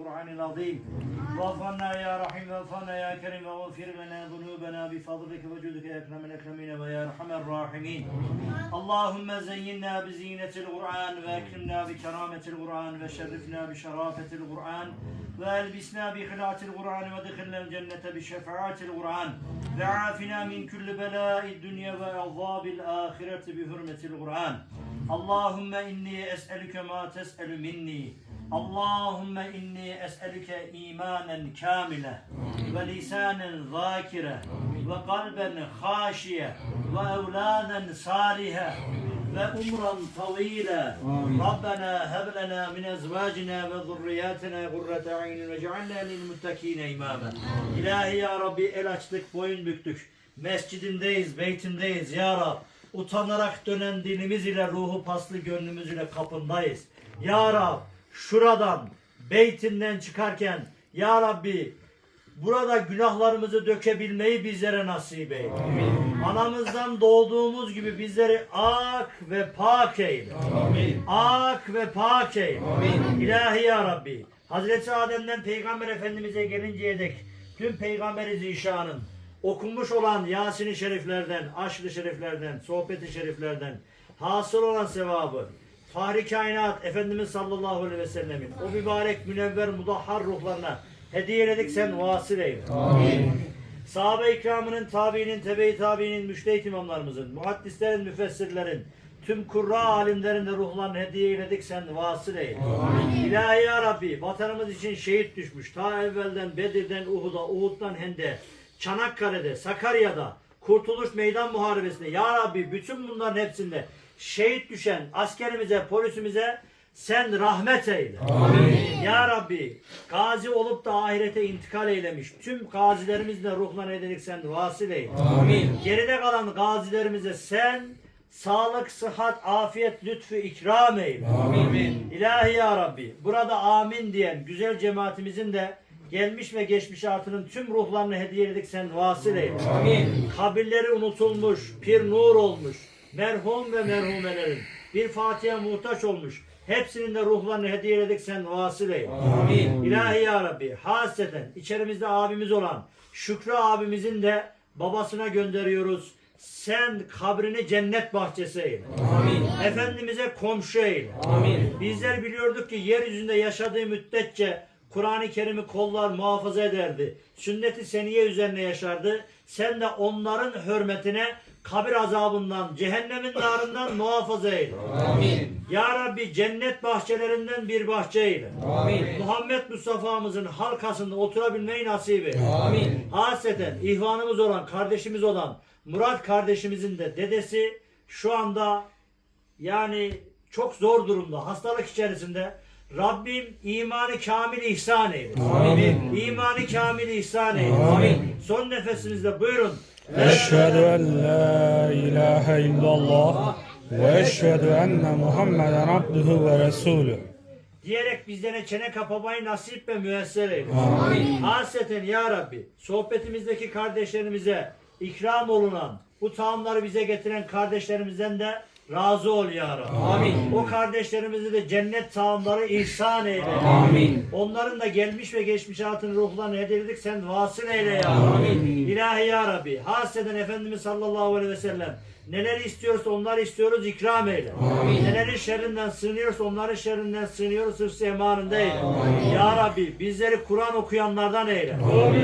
القرآن العظيم واغفرنا يا رحيم واغفرنا يا كريم واغفر لنا ذنوبنا بفضلك وجودك يا أكرم الأكرمين ويا أرحم الراحمين اللهم زينا بزينة القرآن وأكرمنا بكرامة القرآن وشرفنا بشرافة القرآن وألبسنا بخلاة القرآن وادخلنا الجنة بشفاعة القرآن وعافنا من كل بلاء الدنيا وعذاب الآخرة بحرمة القرآن اللهم إني أسألك ما تسأل مني Allahümme inni es'elüke imanen kamile ve lisanen zakire ve kalben haşiye ve evladen salihe ve umran tavile. Rabbena heb min ezvacina ve zurriyatina gurrete aynin ve cealna lil muttakine imame. İlahi ya Rabbi el açtık, boyun büktük. Mescidindeyiz, beytindeyiz ya Rab. Utanarak dönen dilimiz ile ruhu paslı gönlümüz ile kapındayız. Ya Rab şuradan beytinden çıkarken ya Rabbi burada günahlarımızı dökebilmeyi bizlere nasip eyle. Anamızdan doğduğumuz gibi bizleri ak ve pak eyle. Ak ve pak eyle. İlahi ya Rabbi. Hazreti Adem'den Peygamber Efendimiz'e gelinceye dek tüm Peygamberi Zişan'ın okunmuş olan Yasin-i Şeriflerden, Aşk-ı Şeriflerden, Sohbet-i Şeriflerden hasıl olan sevabı Fahri Kainat Efendimiz sallallahu aleyhi ve sellemin o mübarek münevver mudahhar ruhlarına hediyeledik sen vasıl eyle. Sahabe-i ikramının, tabiinin, tebe-i tabiinin, müştehit imamlarımızın, muhaddislerin, müfessirlerin, tüm kurra alimlerin de ruhlarını hediye eyledik sen vasıl eyle. İlahi ya Rabbi vatanımız için şehit düşmüş. Ta evvelden Bedir'den Uhud'a, Uhud'dan Hende, Çanakkale'de, Sakarya'da, Kurtuluş Meydan Muharebesi'nde ya Rabbi bütün bunların hepsinde şehit düşen askerimize, polisimize sen rahmet eyle. Ya Rabbi gazi olup da ahirete intikal eylemiş tüm gazilerimizle ruhlarına edelik sen vasıl eyle. Geride kalan gazilerimize sen sağlık, sıhhat, afiyet, lütfu, ikram eyle. İlahi ya Rabbi burada amin diyen güzel cemaatimizin de gelmiş ve geçmiş artının tüm ruhlarını hediye ededik sen vasıl eyle. Kabirleri unutulmuş, pir nur olmuş, merhum ve merhumelerin bir Fatiha muhtaç olmuş. Hepsinin de ruhlarını hediye ededik sen vasıl eyle. İlahi ya Rabbi hasreten içerimizde abimiz olan Şükrü abimizin de babasına gönderiyoruz. Sen kabrini cennet bahçesi eyle. Efendimiz'e komşu eyle. Bizler biliyorduk ki yeryüzünde yaşadığı müddetçe Kur'an-ı Kerim'i kollar muhafaza ederdi. Sünnet-i seniye üzerine yaşardı. Sen de onların hürmetine kabir azabından, cehennemin narından muhafaza eyle. Ya Rabbi cennet bahçelerinden bir bahçe eyle. Muhammed Mustafa'mızın halkasında oturabilmeyi nasip eyle. Hasreten ihvanımız olan, kardeşimiz olan Murat kardeşimizin de dedesi şu anda yani çok zor durumda, hastalık içerisinde. Rabbim imanı kamil ihsan eyle. İmanı kamil ihsan eyle. Son nefesinizde buyurun. Eşhedü en la ilahe illallah ve eşhedü enne Muhammeden abduhu ve resulü. Diyerek bizlere çene kapamayı nasip ve müyesser eyle. Amin. Hasreten ya Rabbi sohbetimizdeki kardeşlerimize ikram olunan bu taamları bize getiren kardeşlerimizden de razı ol ya Rabbi. O kardeşlerimize de cennet taamları ihsan eyle. Onların da gelmiş ve geçmiş hayatın ruhlarını hediyelik sen vasıl eyle ya Rabbi. İlahi ya Rabbi. Hasreden Efendimiz sallallahu aleyhi ve sellem neler istiyorsa onları istiyoruz ikram eyle. Nelerin şerrinden sığınıyorsa onların şerrinden sığınıyoruz hırsı emanında eyle. Ya Rabbi bizleri Kur'an okuyanlardan eyle.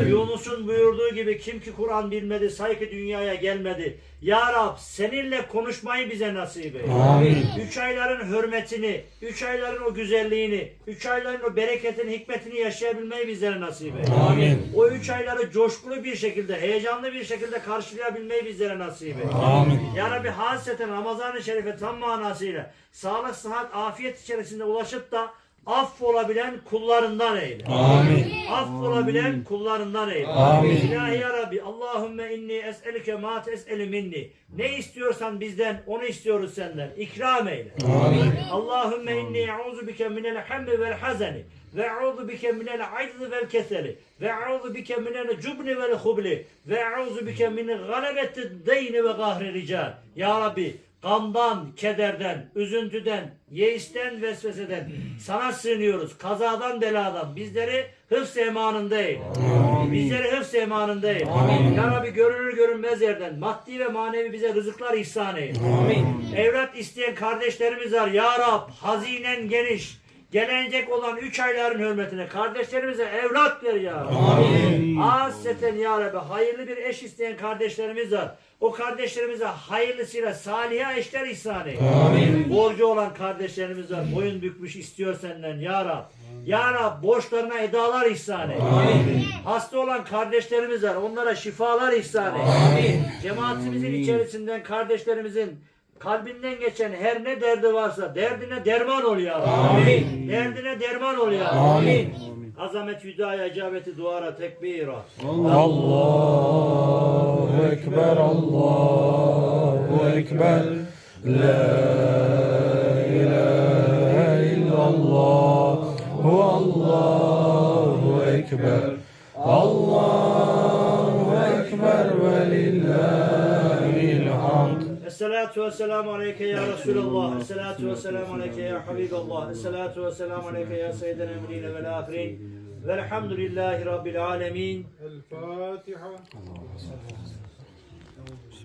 Yunus'un buyurduğu gibi kim ki Kur'an bilmedi say ki dünyaya gelmedi. Ya Rab seninle konuşmayı bize nasip eyle. Üç ayların hürmetini, üç ayların o güzelliğini, üç ayların o bereketini, hikmetini yaşayabilmeyi bizlere nasip eyle. Amin. O üç ayları coşkulu bir şekilde, heyecanlı bir şekilde karşılayabilmeyi bizlere nasip eyle. Amin. Ya Rabbi hasreten Ramazan-ı Şerife tam manasıyla sağlık, sıhhat, afiyet içerisinde ulaşıp da affolabilen kullarından eyle. Amin. Affolabilen kullarından eyle. Amin. İlahi ya Rabbi Allahümme inni es'elike ma tes'eli minni. Ne istiyorsan bizden onu istiyoruz senden. İkram eyle. Amin. Allahümme inni e'uzu bike minel hammi vel hazani ve e'uzu bike minel aczi vel keseli ve e'uzu bike minel cubni vel hubli ve e'uzu bike min galebeti deyni ve gahri rical. Ya Rabbi Gamdan, kederden, üzüntüden, yeisten, vesveseden sana sığınıyoruz. Kazadan, beladan. Bizleri hıfz emanında eyle. Bizleri hıfz emanında eyle. Ya Rabbi görünür görünmez yerden maddi ve manevi bize rızıklar ihsan eyle. Evlat isteyen kardeşlerimiz var. Ya Rab hazinen geniş. Gelecek olan üç ayların hürmetine kardeşlerimize evlat ver ya Rabbi. Amin. Hasreten ya Rabbi hayırlı bir eş isteyen kardeşlerimiz var. O kardeşlerimize hayırlısıyla salih eşler ihsan eyle. Amin. Borcu olan kardeşlerimiz var. Boyun bükmüş istiyor senden ya Rab. Ya Rab borçlarına edalar ihsan eyle. Amin. Hasta olan kardeşlerimiz var. Onlara şifalar ihsan eyle. Amin. Cemaatimizin içerisinden kardeşlerimizin kalbinden geçen her ne derdi varsa derdine derman ol ya Rabbi. Amin. Derdine derman ol ya Rabbi. Amin. Azamet hüdaya icabeti duara tekbira. Allahu Ekber, Allahu Ekber. La ilahe illallah. Hu Allahu Ekber. Allahu Ekber ve lillahil hamd. Esselatu ve selamu aleyke ya Resulallah. Esselatu ve selamu aleyke ya Habiballah. Esselatu ve selamu aleyke ya Seyyidina Emrine vel Ahirin. Velhamdülillahi Rabbil Alemin. El Fatiha.